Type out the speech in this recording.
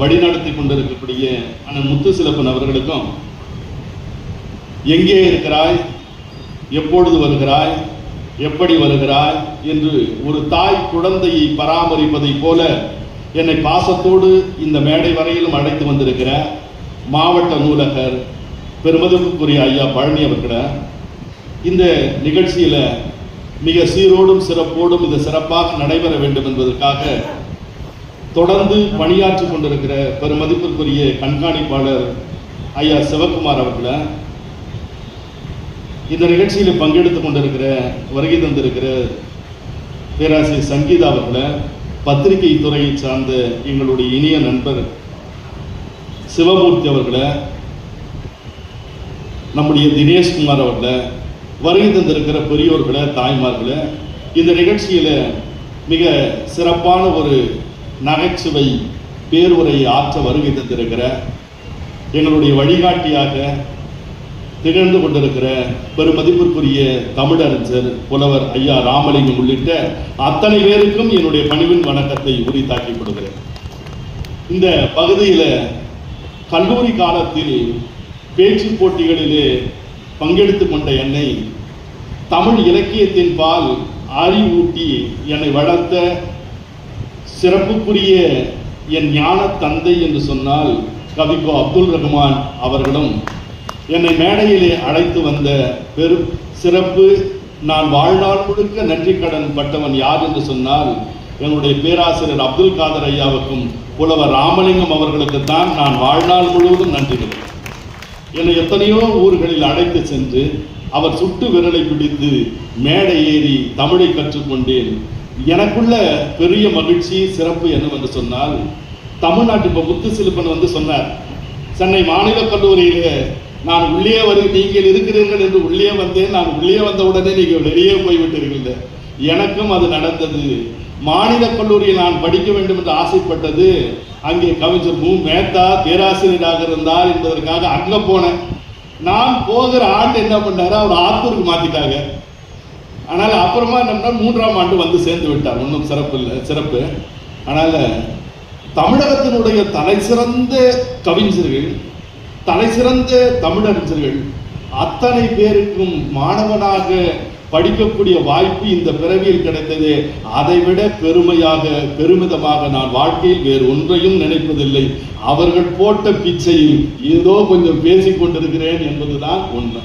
வழிநடத்தி கொண்டிருக்கக்கூடிய அண்ணன் முத்துசிலப்பன் அவர்களுக்கும் எங்கே இருக்கிறாய்? எப்பொழுது வருகிறாய்? எப்படி வருகிறாய்? என்று ஒரு தாய் குழந்தையை பராமரிப்பதைப் போல என்னை பாசத்தோடு இந்த மேடை வரையிலும் அழைத்து வந்திருக்கிற மாவட்ட நூலகர் பெருமதிப்புக்குரிய ஐயா பழனி அவர்களை இந்த நிகழ்ச்சியில் மிக சீரோடும் சிறப்போடும் இது சிறப்பாக நடைபெற வேண்டும் என்பதற்காக தொடர்ந்து பணியாற்றிக் கொண்டிருக்கிற பெருமதிப்பிற்குரிய கண்காணிப்பாளர் ஐயா சிவகுமார் அவர்களை இந்த நிகழ்ச்சியில் பங்கெடுத்துக் கொண்டிருக்கிற வருகை தந்திருக்கிற பேராசிரியர் சங்கீதா அவர்களை பத்திரிகை துறையை சார்ந்த எங்களுடைய இனிய நண்பர் சிவமூர்த்தி அவர்களை நம்முடைய தினேஷ்குமார் அவர்களை வருகை தந்திருக்கிற பெரியோர்களை தாய்மார்களை இந்த நிகழ்ச்சியில் மிக சிறப்பான ஒரு நகைச்சுவை பேருரையை ஆற்ற வருகை தந்திருக்கிற எங்களுடைய வழிகாட்டியாக திகழ்ந்து கொண்டிருக்கிற பெருமதிப்பிற்குரிய தமிழறிஞர் புலவர் ஐயா ராமலிங்கம் உள்ளிட்ட அத்தனை பேருக்கும் என்னுடைய பணிவின் வணக்கத்தை உரித்தாக்கி கொடுக்கிறேன் இந்த பகுதியில் கல்லூரி காலத்தில் பேச்சு போட்டிகளிலே பங்கெடுத்து கொண்ட என்னை தமிழ் இலக்கியத்தின் பால் அறிவூட்டி என்னை வளர்த்த சிறப்புக்குரிய என் ஞான தந்தை என்று சொன்னால் கவிக்கோ அப்துல் ரஹ்மான் அவர்களும் என்னை மேடையிலே அழைத்து வந்த பெரும் சிறப்பு நான் வாழ்நாள் முழுக்க நன்றி கடன் பட்டவன் யார் என்று சொன்னால் என்னுடைய பேராசிரியர் அப்துல் காதர் ஐயாவுக்கும் புலவர் ராமலிங்கம் அவர்களுக்குத்தான் நான் வாழ்நாள் முழுவதும் நன்றி என்னை எத்தனையோ ஊர்களில் அழைத்து சென்று அவர் சுட்டு விரலை பிடித்து மேடை ஏறி தமிழை கற்றுக்கொண்டேன். எனக்குள்ள பெரிய மகிழ்ச்சி சிறப்பு என்னவென்று சொன்னால் தமிழ்நாட்டு இப்போ முத்து சிலுப்பன் வந்து சொன்னார் சென்னை மாநில கல்லூரியில் நான் உள்ளே வரு நீங்கள் இருக்கிறீர்கள் என்று உள்ளே வந்தேன். நான் உள்ளே வந்த உடனே நீங்கள் வெளியே போய்விட்டீர்கள் எனக்கும் அது நடந்தது. மாநில கல்லூரியில் நான் படிக்க வேண்டும் என்று ஆசைப்பட்டது. அங்கே கவிஞர் மு. மேத்தா பேராசிரியராக இருந்தார் என்பதற்காக அங்கே போனேன். நான் போகிற ஆண்டு என்ன பண்ணாரு? அவர் ஆத்தூருக்கு மாற்றிட்டாங்க ஆனால் அப்புறமா என்னன்னா மூன்றாம் ஆண்டு வந்து சேர்ந்து விட்டார். ஒன்றும் சிறப்பு இல்லை சிறப்பு. ஆனால் தமிழகத்தினுடைய தலை சிறந்த கவிஞர்கள் தலை சிறந்த தமிழறிஞர்கள் அத்தனை பேருக்கும் மாணவனாக படிக்கக்கூடிய வாய்ப்பு இந்த பிறவியில் கிடைத்தது. அதைவிட பெருமையாக பெருமிதமாக நான் வாழ்க்கையில் வேறு ஒன்றையும் நினைப்பதில்லை. அவர்கள் போட்ட பிச்சையில் ஏதோ கொஞ்சம் பேசிக் கொண்டிருக்கிறேன் என்பதுதான் உண்மை.